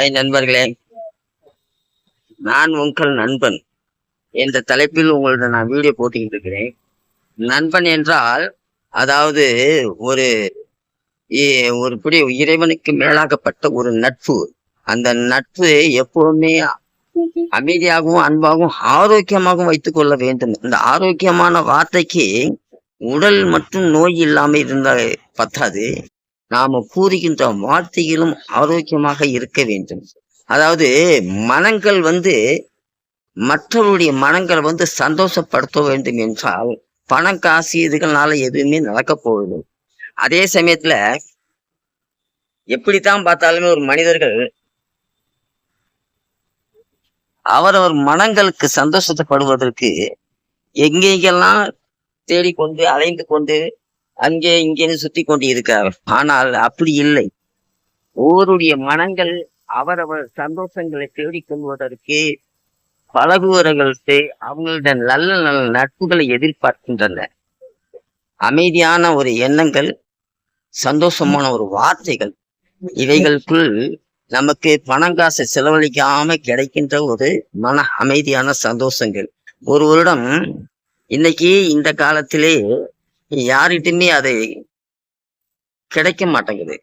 Hi நண்பர்களே நான் உங்கள் நண்பன். என்ற தலைப்பில் உங்களோட நான் வீடியோ போட்டுக்கிட்டு இருக்கிறேன். நண்பன் என்றால் அதாவது ஒரு ஒரு பிடி இறைவனுக்கு மேலாகப்பட்ட ஒரு நட்பு. அந்த நட்பு எப்பவுமே அமைதியாகவும் அன்பாகவும் ஆரோக்கியமாகவும் வைத்துக் கொள்ள வேண்டும். அந்த ஆரோக்கியமான வார்த்தைக்கு உடல் மற்றும் நோய் இல்லாமல் இருந்தால் பத்தாது. நாம கூறுகின்ற வார்த்தைகளும் ஆரோக்கியமாக இருக்க வேண்டும். அதாவது மனங்கள் வந்து மற்றவருடைய மனங்களை வந்து சந்தோஷப்படுத்த வேண்டும் என்றால் பணம் காசு இதுகள்னால எதுவுமே நடக்க போகுது அதே சமயத்துல எப்படித்தான் பார்த்தாலுமே ஒரு மனிதர்கள் அவரவர் மனங்களுக்கு சந்தோஷத்தைப்படுவதற்கு எங்கெங்கெல்லாம் தேடிக்கொண்டு அலைந்து கொண்டு அங்கே இங்கேன்னு சுத்தி கொண்டு இருக்கிறார் ஆனால் அப்படி இல்லை. ஒவ்வொருடைய மனங்கள் அவரவர் சந்தோஷங்களை தேடிக் கொள்வதற்கு பழகுவர்களுக்கு அவங்களிடம் நல்ல நல்ல நட்புகளை எதிர்பார்க்கின்றன. அமைதியான ஒரு எண்ணங்கள் சந்தோஷமான ஒரு வார்த்தைகள் இவைகளுக்குள் நமக்கு பணம் காசு செலவழிக்காம கிடைக்கின்ற ஒரு மன அமைதியான சந்தோஷங்கள். ஒரு வருடம் இன்னைக்கு இந்த காலத்திலே யார்கிட்டயுமே அது கிடைக்க மாட்டேங்குது.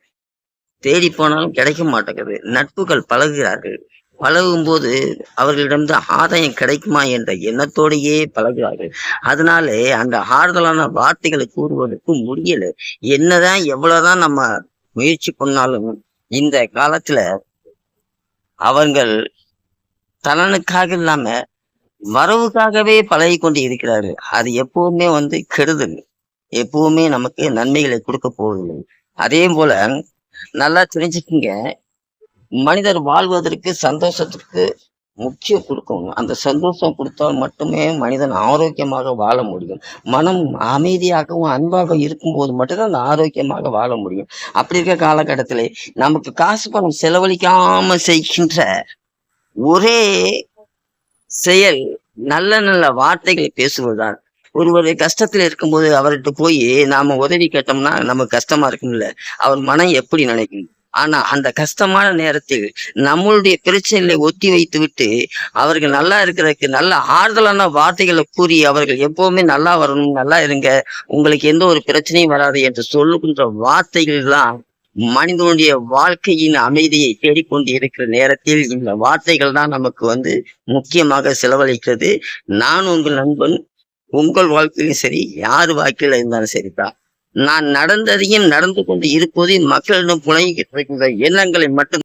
தேடி போனாலும் கிடைக்க மாட்டேங்குது. நட்புகள் பழகுகிறார்கள். பழகும்போது அவர்களிடம் ஆதாயம் கிடைக்குமா என்ற எண்ணத்தோடையே பழகுகிறார்கள். அதனாலே அந்த ஆறுதலான வார்த்தைகளை கூறுவதற்கு முடியல. என்னதான் எவ்வளவுதான் நம்ம முயற்சி பண்ணாலும் இந்த காலத்துல அவர்கள் தலனுக்காக இல்லாம வரவுக்காகவே பழகி கொண்டு இருக்கிறார்கள். அது எப்பவுமே வந்து கெடுதல். எப்பவுமே நமக்கு நன்மைகளை கொடுக்க போவதில்லை. அதே போல நல்லா தெரிஞ்சுக்குங்க. மனிதர் வாழ்வதற்கு சந்தோஷத்துக்கு முக்கியம் கொடுக்கணும் அந்த சந்தோஷம் கொடுத்தால் மட்டுமே மனிதன் ஆரோக்கியமாக வாழ முடியும். மனம் அமைதியாகவும் அன்பாக இருக்கும்போது மட்டும்தான் அந்த ஆரோக்கியமாக வாழ முடியும். அப்படி இருக்க காலகட்டத்தில் நமக்கு காசு பணம் செலவழிக்காம செய்கின்ற ஒரே செயல் நல்ல நல்ல வார்த்தைகளை பேசுவதுதான். ஒருவர் கஷ்டத்துல இருக்கும்போது அவர்கிட்ட போய் நாம உதவி கேட்டோம்னா நமக்கு கஷ்டமா இருக்கும்ல. அவர் மனம் எப்படி நினைக்கும்? ஆனா அந்த கஷ்டமான நேரத்தில் நம்மளுடைய பிரச்சனைகளை ஒத்தி வைத்து விட்டு அவர்கள் நல்லா இருக்கிறதுக்கு நல்ல ஆறுதலான வார்த்தைகளை கூறி அவர்கள் எப்பவுமே நல்லா வரணும் நல்லா இருங்க. உங்களுக்கு எந்த ஒரு பிரச்சனையும் வராது என்று சொல்லுகின்ற வார்த்தைகள் தான் மனிதனுடைய வாழ்க்கையின் அமைதியை தேடிக்கொண்டு இருக்கிற நேரத்தில் இந்த வார்த்தைகள் தான் நமக்கு வந்து முக்கியமாக செலவழிக்கிறது. நான் உங்கள் நண்பன் உங்கள் வாழ்க்கையிலும் சரி யார் வாழ்க்கையில இருந்தாலும் சரிதான் நான் நடந்ததையும் நடந்து கொண்டு இருப்பதையும் மக்களிடம் புழங்கிட்டு இருக்கின்ற எண்ணங்களை மட்டும்